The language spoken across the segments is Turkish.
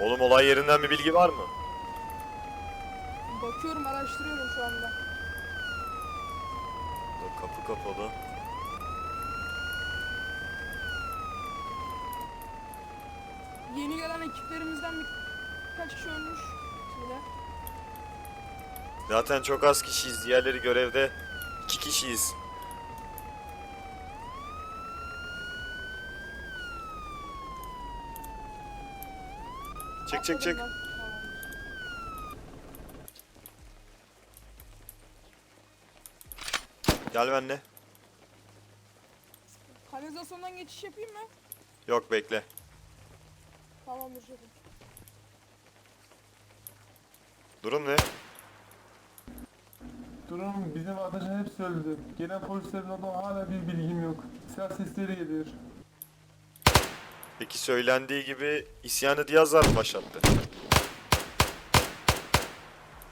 Oğlum olay yerinden bir bilgi var mı? Bakıyorum araştırıyorum şu anda. Dur, Kapı kapalı. Yeni gelen ekiplerimizden bir, birkaç kişi ölmüş. Şöyle. Zaten çok az kişiyiz. Diğerleri görevde. iki kişiyiz. Atladım ben. Tamamdır. Gel benimle. Kanalizasyondan geçiş yapayım mı? Yok bekle. Tamamdır şefim. Durum ne? Durum bizim arkadaşlar hepsi öldü. Gelen polislerin orada hala bir bilgim yok. Silah sesleri geliyor. Peki söylendiği gibi isyanı Diyazlar mı başlattı?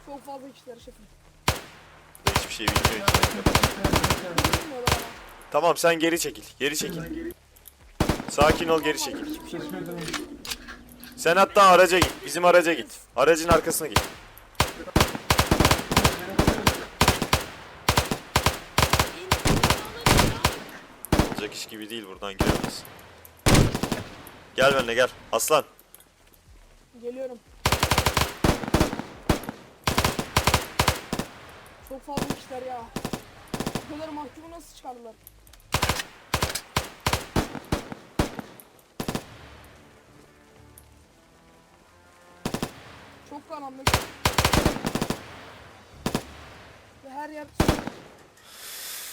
Çok fazla kişiler şefim. Hiçbir şey bilmiyor ki. Bilmiyorlar ama. Tamam sen geri çekil. Geri çekil. Sakin ol geri çekil. Sen hatta araca git. Bizim araca git. Aracın arkasına git. Olacak iş gibi değil buradan giremez. Gel benimle gel. Aslan. Geliyorum. Çok fazla kişiler ya. Bu kadar mahkumu nasıl çıkardılar? Çok karanlık. Ve her yer...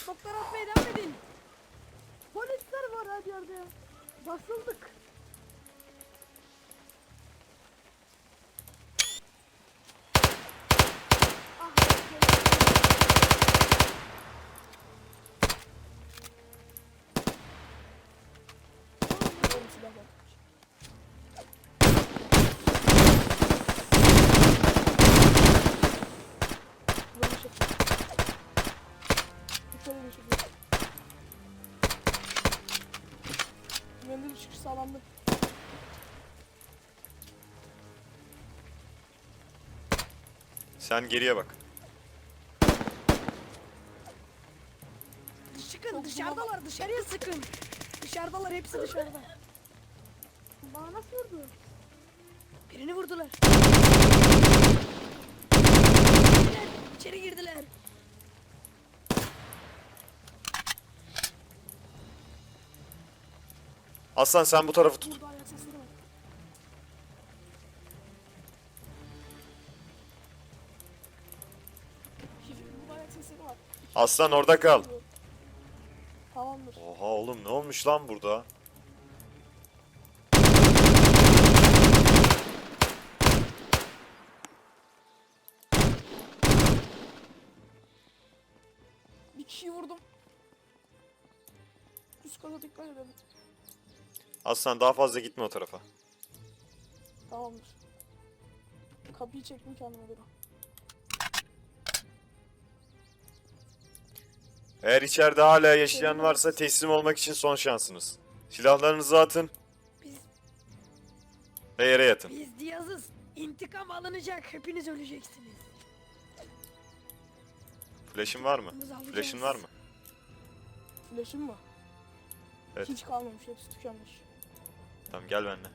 Doktor atmaya devam edin. Polisler var her yerde. Basıldık. Sen geriye bak. Çıkın dışarıdalar dışarıya sıkın. Dışarıdalar hepsi dışarıda. Bana nasıl vurdu? Birini vurdular. Girdiler, İçeri girdiler. Aslan sen bu tarafı tut. Burada ayak sesleri Aslan orada kal. Tamamdır. Oha oğlum ne olmuş lan burada? Bir kişiyi vurdum. Üst kata dikkat edelim. Aslan daha fazla gitme o tarafa. Tamamdır. Kapıyı çektim kendime göre. Eğer içeride hala yaşayan varsa teslim olmak için son şansınız. Silahlarınızı atın Biz ve yere yatın. biz Diyaz'ız. İntikam alınacak. Hepiniz öleceksiniz. Flash'ın var mı? Biz alacağız. Flash'ın var mı? Flash'ım mı? Evet. Hiç kalmamış. Hepsi tükenmiş. Tamam gel benimle.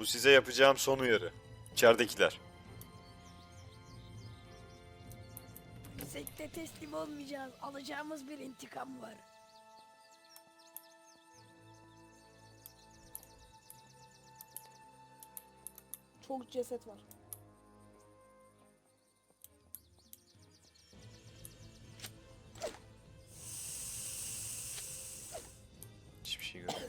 Bu size yapacağım son uyarı. İçeridekiler. Sekte teslim olmayacağız. Alacağımız bir intikam var. Çok ceset var. Hiçbir şey görmüyorum.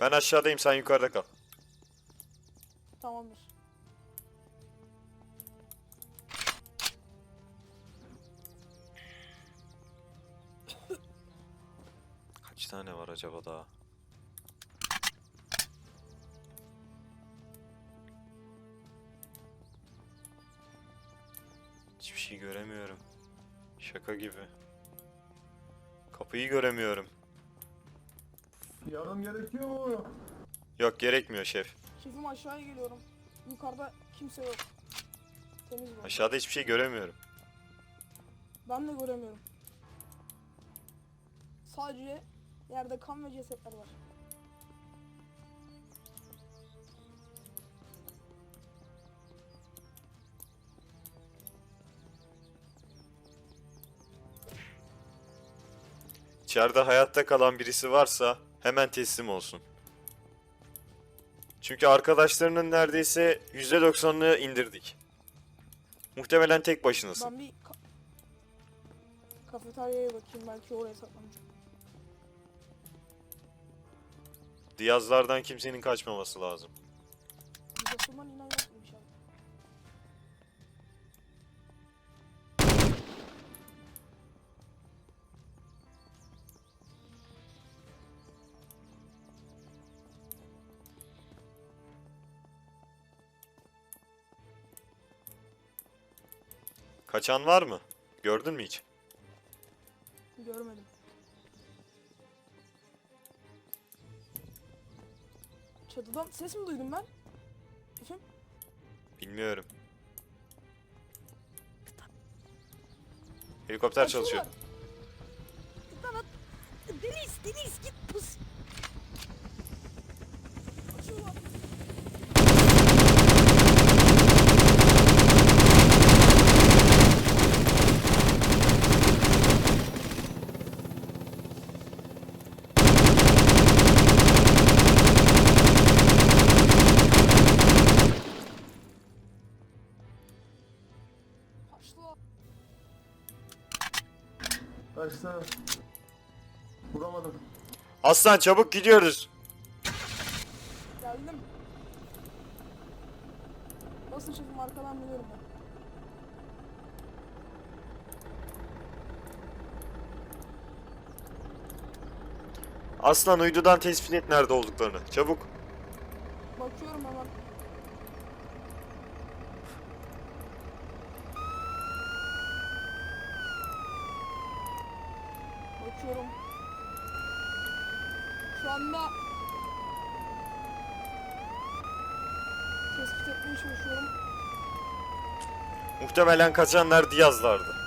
Ben aşağıdayım sen yukarıda kal. Tamamdır. Kaç tane var acaba daha? Hiçbir şey göremiyorum. Şaka gibi. Kapıyı göremiyorum. Yardım gerekiyor mu? Yok gerekmiyor şef. Şefim aşağıya geliyorum. Yukarıda kimse yok. Temiz bu. Aşağıda hiçbir şey göremiyorum. Ben de göremiyorum. Sadece yerde kan ve cesetler var. İçeride hayatta kalan birisi varsa hemen teslim olsun. Çünkü arkadaşlarının neredeyse %90'ını indirdik. Muhtemelen tek başınasın. Ben bir ka- kafeteryaya bakayım belki oraya saklanmış. Diyazlardan kimsenin kaçmaması lazım. Videosundan inan Kaçan var mı? Gördün mü hiç? Görmedim. Çatıdan ses mi duydum ben? Şefim? Bilmiyorum. Helikopter çalışıyor. Açıyorlar, Lan at. Deniz, Deniz git pus. açıyorlar. Vuramadım. Aslan çabuk gidiyoruz. Geldim. Nasıl şefim arkadan biliyorum ben. Aslan uydudan tespit et nerede olduklarını. Çabuk. Bakıyorum hemen. Bakıyorum. Şu anda tespit etmeye çalışıyorum. Muhtemelen kaçanlar Diyazlardı.